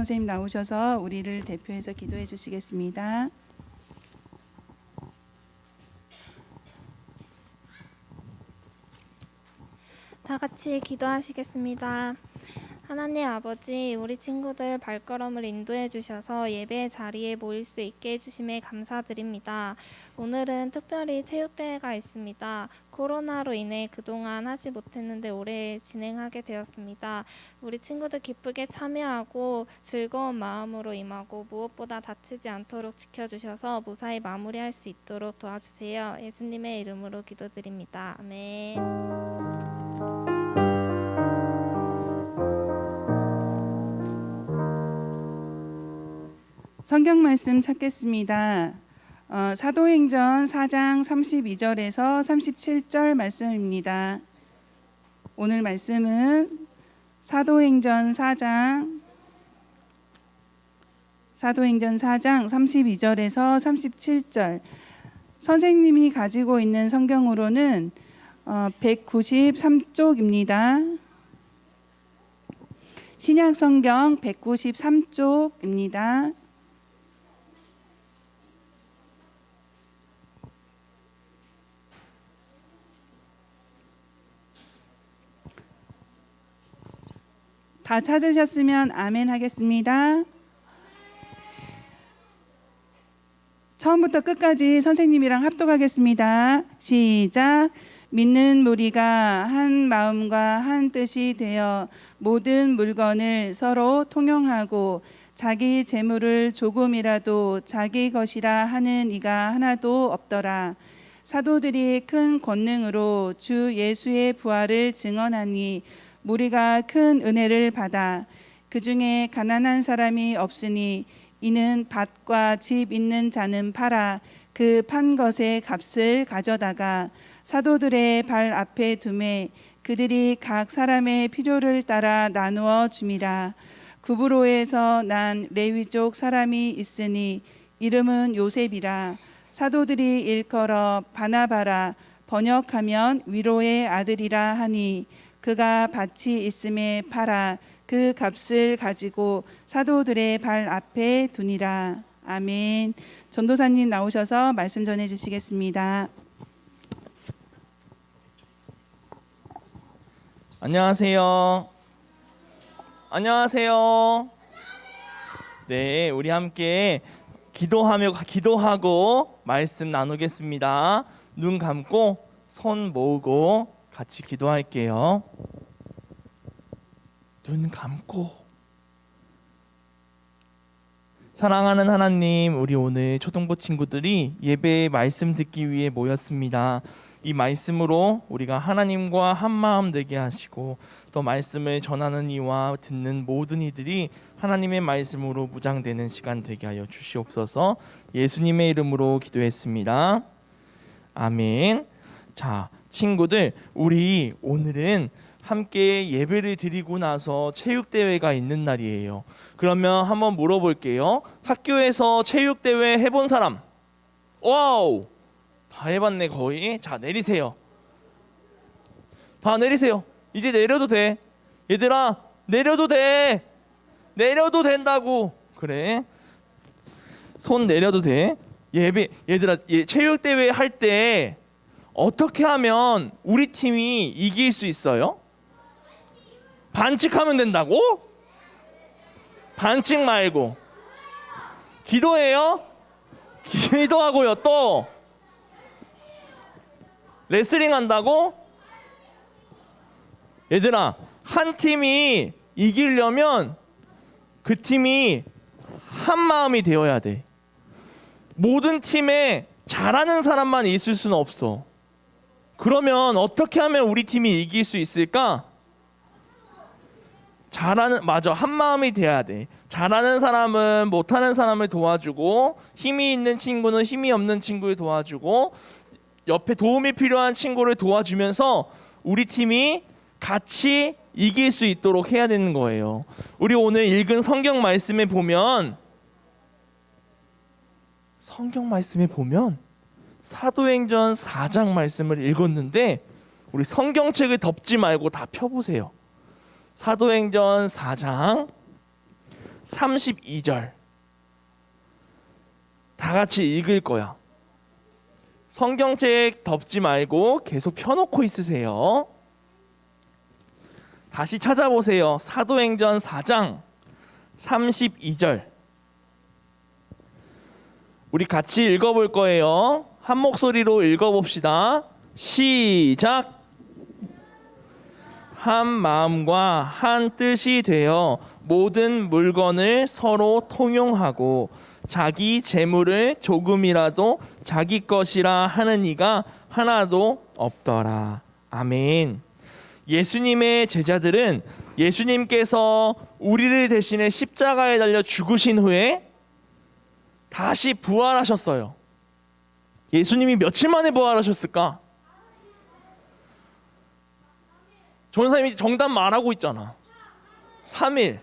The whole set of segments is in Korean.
선생님 나오셔서 우리를 대표해서 기도해 주시겠습니다. 다 같이 기도하시겠습니다. 하나님 아버지, 우리 친구들 발걸음을 인도해 주셔서 예배 자리에 모일 수 있게 해주심에 감사드립니다. 오늘은 특별히 체육대회가 있습니다. 코로나로 인해 그동안 하지 못했는데 올해 진행하게 되었습니다. 우리 친구들 기쁘게 참여하고 즐거운 마음으로 임하고 무엇보다 다치지 않도록 지켜주셔서 무사히 마무리할 수 있도록 도와주세요. 예수님의 이름으로 기도드립니다. 아멘. 성경 말씀 찾겠습니다. 어, 사도행전 4장 32절에서 37절 말씀입니다. 오늘 말씀은 사도행전 4장 사도행전 4장 32절에서 37절 선생님이 가지고 있는 성경으로는 어, 193쪽입니다. 신약 성경 193쪽입니다. 다 찾으셨으면 아멘 하겠습니다. 처음부터 끝까지 선생님이랑 합독하겠습니다. 시작. 믿는 무리가 한 마음과 한 뜻이 되어 모든 물건을 서로 통용하고 자기 재물을 조금이라도 자기 것이라 하는 이가 하나도 없더라. 사도들이 큰 권능으로 주 예수의 부활을 증언하니 무리가 큰 은혜를 받아 그 중에 가난한 사람이 없으니 이는 밭과 집 있는 자는 팔아 그 판 것의 값을 가져다가 사도들의 발 앞에 두매 그들이 각 사람의 필요를 따라 나누어 줌이라. 구브로에서 난 레위족 사람이 있으니 이름은 요셉이라. 사도들이 일컬어 바나바라 번역하면 위로의 아들이라 하니 그가 밭이 있음에 팔아 그 값을 가지고 사도들의 발 앞에 두니라. 아멘. 전도사님 나오셔서 말씀 전해 주시겠습니다. 안녕하세요. 안녕하세요. 네, 우리 함께 기도하며 기도하고 말씀 나누겠습니다. 눈 감고 손 모으고 같이 기도할게요. 눈 감고 사랑하는 하나님, 우리 오늘 초등부 친구들이 예배의 말씀 듣기 위해 모였습니다. 이 말씀으로 우리가 하나님과 한 마음 되게 하시고 또 말씀을 전하는 이와 듣는 모든 이들이 하나님의 말씀으로 무장되는 시간 되게 하여 주시옵소서. 예수님의 이름으로 기도했습니다. 아멘. 자, 친구들, 우리 오늘은 함께 예배를 드리고 나서 체육 대회가 있는 날이에요. 그러면 한번 물어볼게요. 학교에서 체육 대회 해본 사람? 와우! 다 해봤네 거의. 자 내리세요. 다 내리세요. 이제 내려도 돼. 얘들아 내려도 돼. 내려도 된다고. 그래. 손 내려도 돼. 예배 얘들아 예, 체육 대회 할 때 어떻게 하면 우리 팀이 이길 수 있어요? 반칙하면 된다고? 반칙 말고 기도해요? 기도하고요 또 레슬링 한다고? 얘들아, 한 팀이 이기려면 그 팀이 한 마음이 되어야 돼. 모든 팀에 잘하는 사람만 있을 수는 없어. 그러면 어떻게 하면 우리 팀이 이길 수 있을까? 잘하는 맞아 한 마음이 돼야 돼. 잘하는 사람은 못하는 사람을 도와주고 힘이 있는 친구는 힘이 없는 친구를 도와주고 옆에 도움이 필요한 친구를 도와주면서 우리 팀이 같이 이길 수 있도록 해야 되는 거예요. 우리 오늘 읽은 성경 말씀에 보면 성경 말씀에 보면 사도행전 4장 말씀을 읽었는데 우리 성경책을 덮지 말고 다 펴보세요. 사도행전 4장 32절. 다 같이 읽을 거야. 성경책 덮지 말고 계속 펴놓고 있으세요. 다시 찾아보세요. 사도행전 4장 32절. 우리 같이 읽어볼 거예요. 한 목소리로 읽어봅시다. 시작. 한 마음과 한 뜻이 되어 모든 물건을 서로 통용하고 자기 재물을 조금이라도 자기 것이라 하는 이가 하나도 없더라. 아멘. 예수님의 제자들은 예수님께서 우리를 대신해 십자가에 달려 죽으신 후에 다시 부활하셨어요. 예수님이 며칠 만에 부활하셨을까? 전사님이 정답 말하고 있잖아. 3일.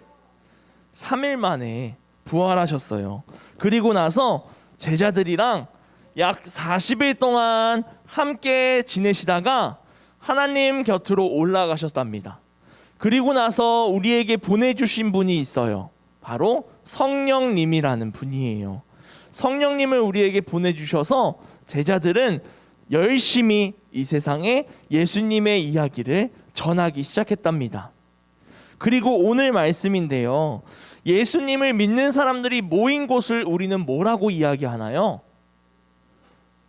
3일 만에 부활하셨어요. 그리고 나서 제자들이랑 약 40일 동안 함께 지내시다가 하나님 곁으로 올라가셨답니다. 그리고 나서 우리에게 보내주신 분이 있어요. 바로 성령님이라는 분이에요. 성령님을 우리에게 보내주셔서 제자들은 열심히 이 세상에 예수님의 이야기를 전하기 시작했답니다. 그리고 오늘 말씀인데요. 예수님을 믿는 사람들이 모인 곳을 우리는 뭐라고 이야기하나요?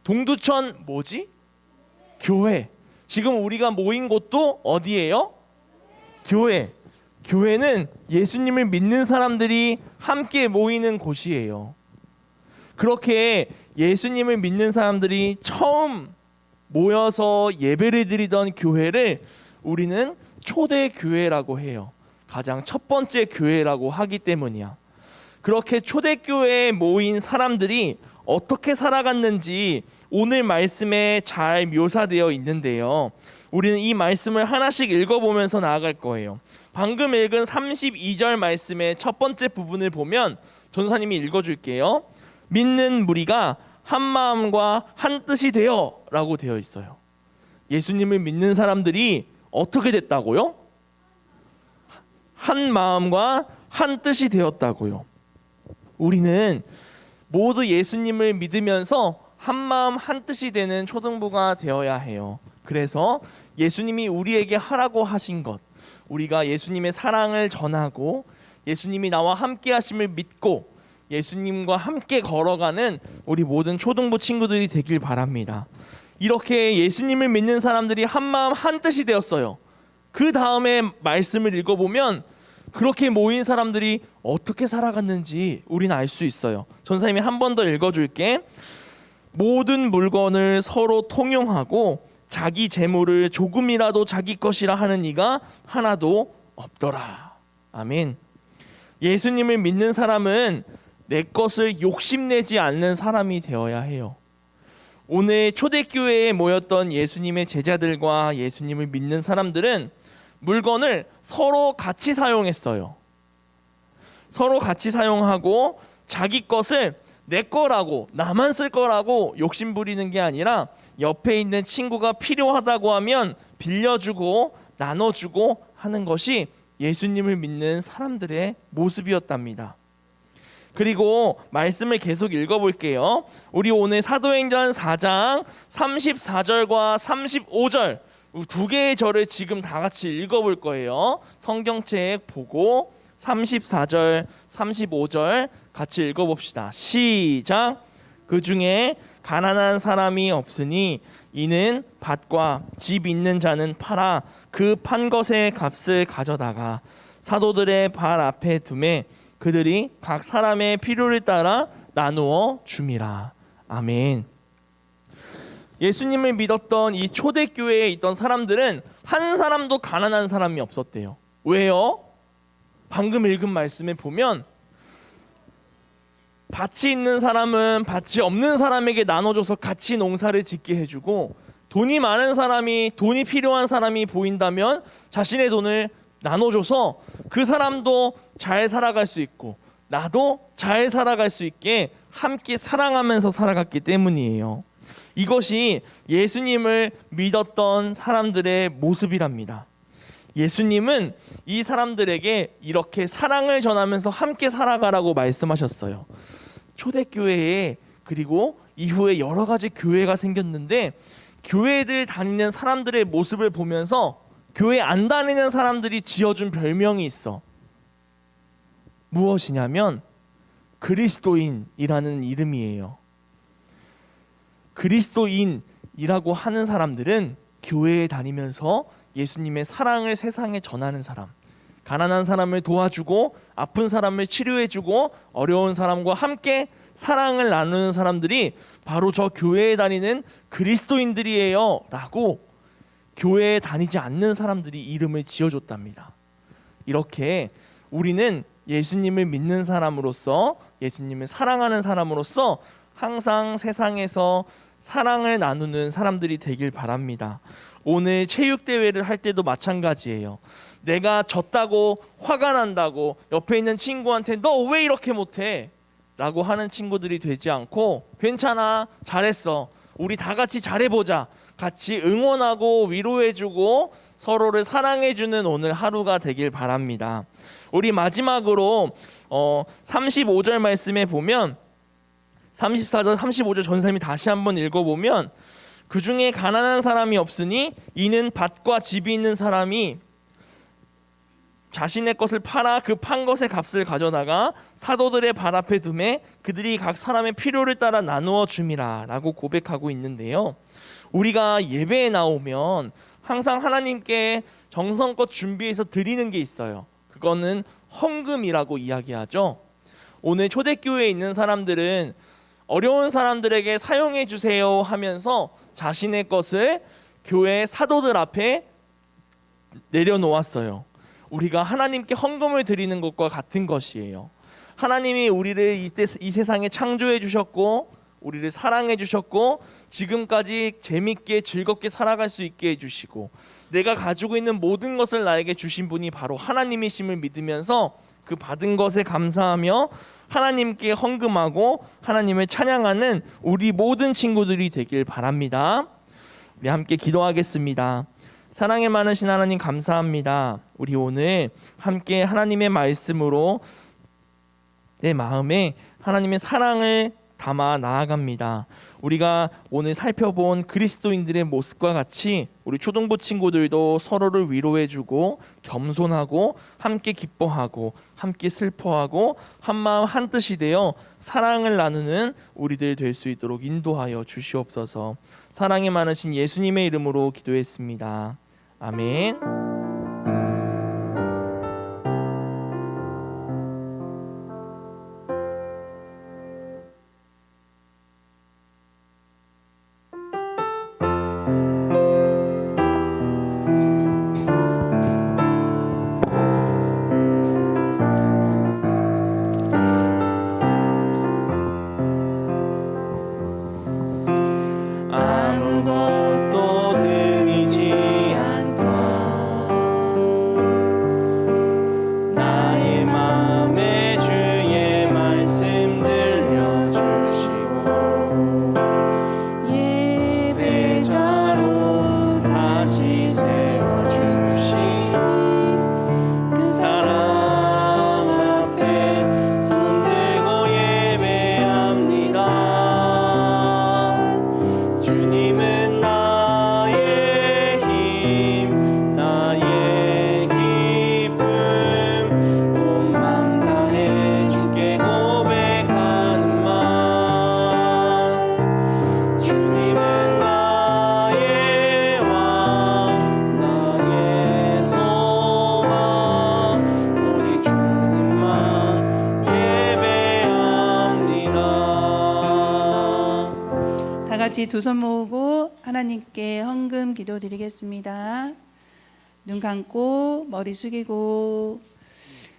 동두천 뭐지? 교회. 지금 우리가 모인 곳도 어디예요? 교회. 교회는 예수님을 믿는 사람들이 함께 모이는 곳이에요. 그렇게 예수님을 믿는 사람들이 처음 모여서 예배를 드리던 교회를 우리는 초대 교회라고 해요. 가장 첫 번째 교회라고 하기 때문이야. 그렇게 초대 교회에 모인 사람들이 어떻게 살아갔는지 오늘 말씀에 잘 묘사되어 있는데요. 우리는 이 말씀을 하나씩 읽어보면서 나아갈 거예요. 방금 읽은 32절 말씀의 첫 번째 부분을 보면 전사님이 읽어줄게요. 믿는 무리가 한 마음과 한 뜻이 되어라고 되어 있어요. 예수님을 믿는 사람들이 어떻게 됐다고요? 한 마음과 한 뜻이 되었다고요. 우리는 모두 예수님을 믿으면서 한 마음 한 뜻이 되는 초등부가 되어야 해요. 그래서 예수님이 우리에게 하라고 하신 것, 우리가 예수님의 사랑을 전하고 예수님이 나와 함께 하심을 믿고 예수님과 함께 걸어가는 우리 모든 초등부 친구들이 되길 바랍니다. 이렇게 예수님을 믿는 사람들이 한 마음 한 뜻이 되었어요. 그 다음에 말씀을 읽어보면 그렇게 모인 사람들이 어떻게 살아갔는지 우리는 알 수 있어요. 전사님이 한 번 더 읽어줄게. 모든 물건을 서로 통용하고 자기 재물을 조금이라도 자기 것이라 하는 이가 하나도 없더라. 아멘. 예수님을 믿는 사람은 내 것을 욕심내지 않는 사람이 되어야 해요. 오늘 초대교회에 모였던 예수님의 제자들과 예수님을 믿는 사람들은 물건을 서로 같이 사용했어요. 서로 같이 사용하고 자기 것을 내 거라고 나만 쓸 거라고 욕심 부리는 게 아니라 옆에 있는 친구가 필요하다고 하면 빌려주고 나눠주고 하는 것이 예수님을 믿는 사람들의 모습이었답니다. 그리고 말씀을 계속 읽어볼게요. 우리 오늘 사도행전 4장 34절과 35절 두 개의 절을 지금 다 같이 읽어볼 거예요. 성경책 보고 34절, 35절 같이 읽어봅시다. 시작. 그 중에 가난한 사람이 없으니 이는 밭과 집 있는 자는 팔아 그 판 것의 값을 가져다가 사도들의 발 앞에 두매 그들이 각 사람의 필요를 따라 나누어 줌이라. 아멘. 예수님을 믿었던 이 초대교회에 있던 사람들은 한 사람도 가난한 사람이 없었대요. 왜요? 방금 읽은 말씀에 보면 밭이 있는 사람은 밭이 없는 사람에게 나눠줘서 같이 농사를 짓게 해주고 돈이 많은 사람이 돈이 필요한 사람이 보인다면 자신의 돈을 나눠줘서 그 사람도 잘 살아갈 수 있고 나도 잘 살아갈 수 있게 함께 사랑하면서 살아갔기 때문이에요. 이것이 예수님을 믿었던 사람들의 모습이랍니다. 예수님은 이 사람들에게 이렇게 사랑을 전하면서 함께 살아가라고 말씀하셨어요. 초대교회에 그리고 이후에 여러 가지 교회가 생겼는데 교회들 다니는 사람들의 모습을 보면서 교회 안 다니는 사람들이 지어준 별명이 있어. 무엇이냐면 그리스도인이라는 이름이에요. 그리스도인이라고 하는 사람들은 교회에 다니면서 예수님의 사랑을 세상에 전하는 사람, 가난한 사람을 도와주고 아픈 사람을 치료해주고 어려운 사람과 함께 사랑을 나누는 사람들이 바로 저 교회에 다니는 그리스도인들이에요라고 교회에 다니지 않는 사람들이 이름을 지어줬답니다. 이렇게 우리는 예수님을 믿는 사람으로서 예수님을 사랑하는 사람으로서 항상 세상에서 사랑을 나누는 사람들이 되길 바랍니다. 오늘 체육 대회를 할 때도 마찬가지예요. 내가 졌다고 화가 난다고 옆에 있는 친구한테 너 왜 이렇게 못해? 라고 하는 친구들이 되지 않고 괜찮아 잘했어 우리 다 같이 잘해보자 같이 응원하고 위로해주고 서로를 사랑해주는 오늘 하루가 되길 바랍니다. 우리 마지막으로 어, 35절 말씀에 보면 34절 35절 전사님이 다시 한번 읽어보면 그 중에 가난한 사람이 없으니 이는 밭과 집이 있는 사람이 자신의 것을 팔아 그 판 것의 값을 가져다가 사도들의 발 앞에 두매 그들이 각 사람의 필요를 따라 나누어 줌이라라고 고백하고 있는데요. 우리가 예배에 나오면 항상 하나님께 정성껏 준비해서 드리는 게 있어요. 그거는 헌금이라고 이야기하죠. 오늘 초대교회에 있는 사람들은 어려운 사람들에게 사용해 주세요 하면서 자신의 것을 교회 사도들 앞에 내려놓았어요. 우리가 하나님께 헌금을 드리는 것과 같은 것이에요. 하나님이 우리를 이, 세- 이 세상에 창조해 주셨고 우리를 사랑해 주셨고 지금까지 재밌게 즐겁게 살아갈 수 있게 해 주시고 내가 가지고 있는 모든 것을 나에게 주신 분이 바로 하나님이심을 믿으면서 그 받은 것에 감사하며 하나님께 헌금하고 하나님을 찬양하는 우리 모든 친구들이 되길 바랍니다. 우리 함께 기도하겠습니다. 사랑에 많으신 하나님 감사합니다. 우리 오늘 함께 하나님의 말씀으로 내 마음에 하나님의 사랑을 담아 나아갑니다. 우리가 오늘 살펴본 그리스도인들의 모습과 같이 우리 초등부 친구들도 서로를 위로해주고 겸손하고 함께 기뻐하고 함께 슬퍼하고 한 마음 한 뜻이 되어 사랑을 나누는 우리들 될 수 있도록 인도하여 주시옵소서. 사랑이 많으신 예수님의 이름으로 기도했습니다. 아멘. 두 손 모으고 하나님께 헌금 기도 드리겠습니다. 눈 감고 머리 숙이고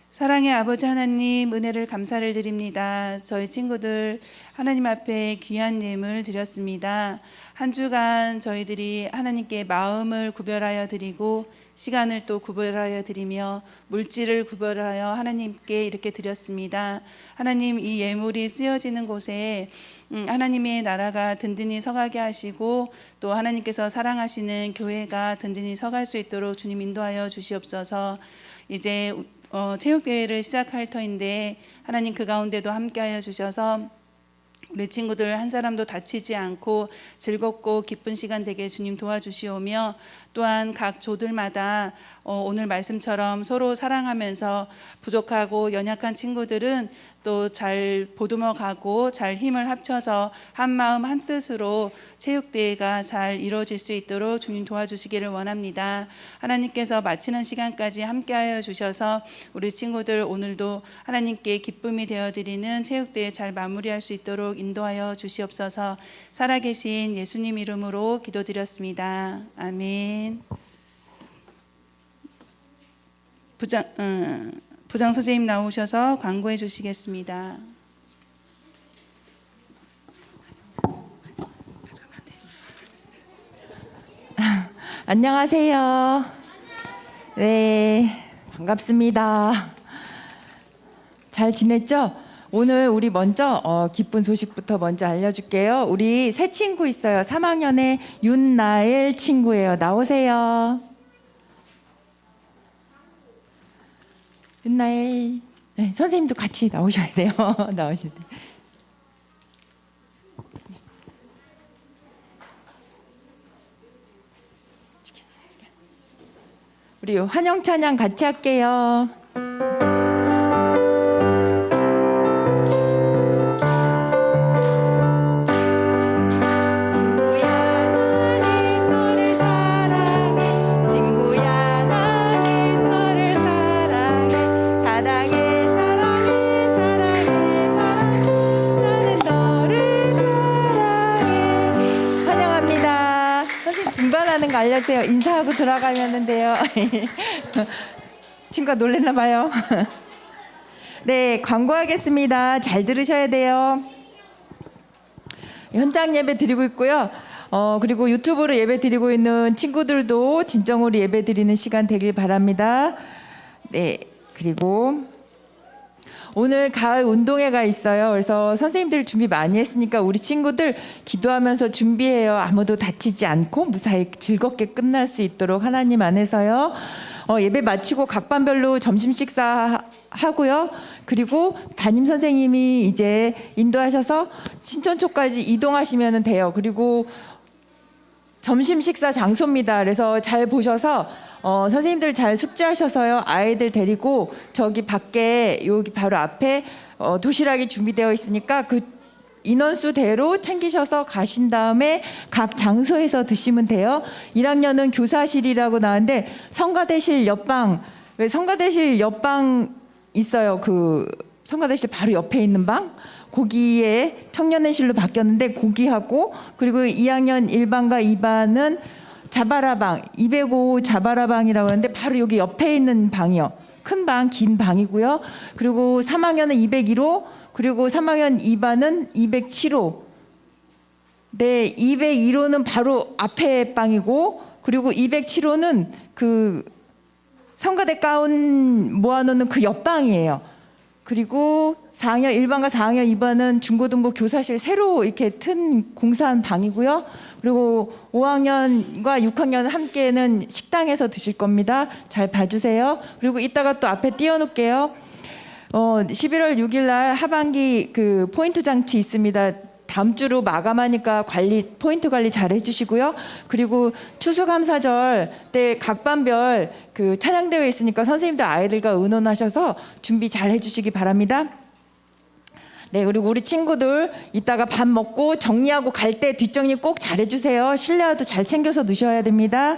사랑의 아버지 하나님 은혜를 감사를 드립니다. 저희 친구들 하나님 앞에 귀한 예물 드렸습니다. 한 주간 저희들이 하나님께 마음을 구별하여 드리고 시간을 또 구별하여 드리며 물질을 구별하여 하나님께 이렇게 드렸습니다. 하나님 이 예물이 쓰여지는 곳에 음, 하나님의 나라가 든든히 서가게 하시고 또 하나님께서 사랑하시는 교회가 든든히 서갈 수 있도록 주님 인도하여 주시옵소서. 이제 어, 체육대회를 시작할 터인데 하나님 그 가운데도 함께하여 주셔서 우리 친구들 한 사람도 다치지 않고 즐겁고 기쁜 시간 되게 주님 도와주시오며 또한 각 조들마다 어, 오늘 말씀처럼 서로 사랑하면서 부족하고 연약한 친구들은 또 잘 보듬어 가고 잘 힘을 합쳐서 한 마음 한 뜻으로 체육대회가 잘 이루어질 수 있도록 주님 도와주시기를 원합니다. 하나님께서 마치는 시간까지 함께하여 주셔서 우리 친구들 오늘도 하나님께 기쁨이 되어드리는 체육대회 잘 마무리할 수 있도록 인도하여 주시옵소서 살아계신 예수님 이름으로 기도드렸습니다. 아멘. 부장, 음, 부장 선생님 나오셔서 광고해 주시겠습니다. 안녕하세요. 네, 반갑습니다. 잘 지냈죠? 오늘 우리 먼저 어, 기쁜 소식부터 먼저 알려줄게요. 우리 새 친구 있어요. 3학년의 윤나엘 친구예요. 나오세요. 윤나엘. 네, 선생님도 같이 나오셔야 돼요. 나오셔야 돼요. 우리 환영 찬양 같이 할게요. 알려주세요 인사하고 돼요 친구가 놀랬나 봐요 네 광고하겠습니다 잘 들으셔야 돼요 현장 예배 드리고 있고요. 어, 그리고 유튜브로 예배 드리고 있는 친구들도 진정으로 예배 드리는 시간 되길 바랍니다. 네. 그리고 오늘 가을 운동회가 있어요. 그래서 선생님들 준비 많이 했으니까 우리 친구들 기도하면서 준비해요. 아무도 다치지 않고 무사히 즐겁게 끝날 수 있도록 하나님 안에서요. 어, 예배 마치고 각 반별로 점심 식사 하고요. 그리고 담임 선생님이 이제 인도하셔서 신천초까지 이동하시면 돼요. 그리고 점심 식사 장소입니다. 그래서 잘 보셔서 어, 선생님들 잘 숙제하셔서요. 아이들 데리고 저기 밖에 여기 바로 앞에 어, 도시락이 준비되어 있으니까 그 인원수대로 챙기셔서 가신 다음에 각 장소에서 드시면 돼요. 1학년은 교사실이라고 나왔는데 성가대실 옆방 왜 성가대실 옆방 있어요. 그 성가대실 바로 옆에 있는 방 거기에 청년회실로 바뀌었는데 거기하고 그리고 2학년 1반과 2반은 자바라방 205 자바라방이라고 하는데 바로 여기 옆에 있는 방이요. 큰 방, 긴 방이고요. 그리고 3학년은 201호, 그리고 3학년 2반은 207호. 네, 201호는 바로 앞에 방이고, 그리고 207호는 그 성가대 가운 모아놓는 그 옆방이에요. 그리고 4학년 1반과 4학년 2반은 중고등부 교사실 새로 이렇게 튼 공사한 방이고요. 그리고 5학년과 6학년 함께는 식당에서 드실 겁니다. 잘 봐주세요. 그리고 이따가 또 앞에 띄워놓을게요. 어, 11월 6일 날 하반기 그 포인트 장치 있습니다. 다음 주로 마감하니까 관리 포인트 관리 잘 해주시고요. 그리고 추수감사절 때 각 반별 그 찬양 대회 있으니까 선생님들 아이들과 의논하셔서 준비 잘 해주시기 바랍니다. 네, 그리고 우리 친구들 이따가 밥 먹고 정리하고 갈 때 뒷정리 꼭 잘해주세요. 실내화도 잘 챙겨서 넣으셔야 됩니다.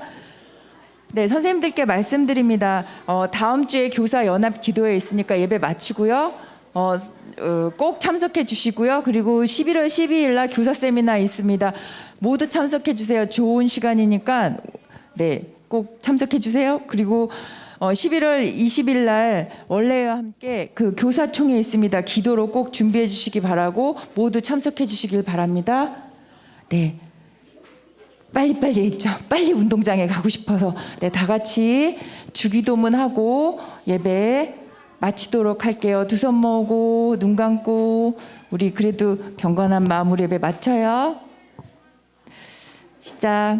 네, 선생님들께 말씀드립니다. 어, 다음 주에 교사 연합 기도회 있으니까 예배 마치고요. 어, 어, 꼭 참석해 주시고요. 그리고 11월 12일 날 교사 세미나 있습니다. 모두 참석해 주세요. 좋은 시간이니까 네, 꼭 참석해 주세요. 그리고 어, 11월 20일 날 원래와 함께 그 교사총회 있습니다. 기도로 꼭 준비해 주시기 바라고 모두 참석해 주시길 바랍니다. 네. 빨리빨리 했죠. 빨리 운동장에 가고 싶어서 네, 다 같이 주기도문 하고 예배 마치도록 할게요. 두 손 모으고 눈 감고 우리 그래도 경건한 마음으로 예배 마쳐요. 시작.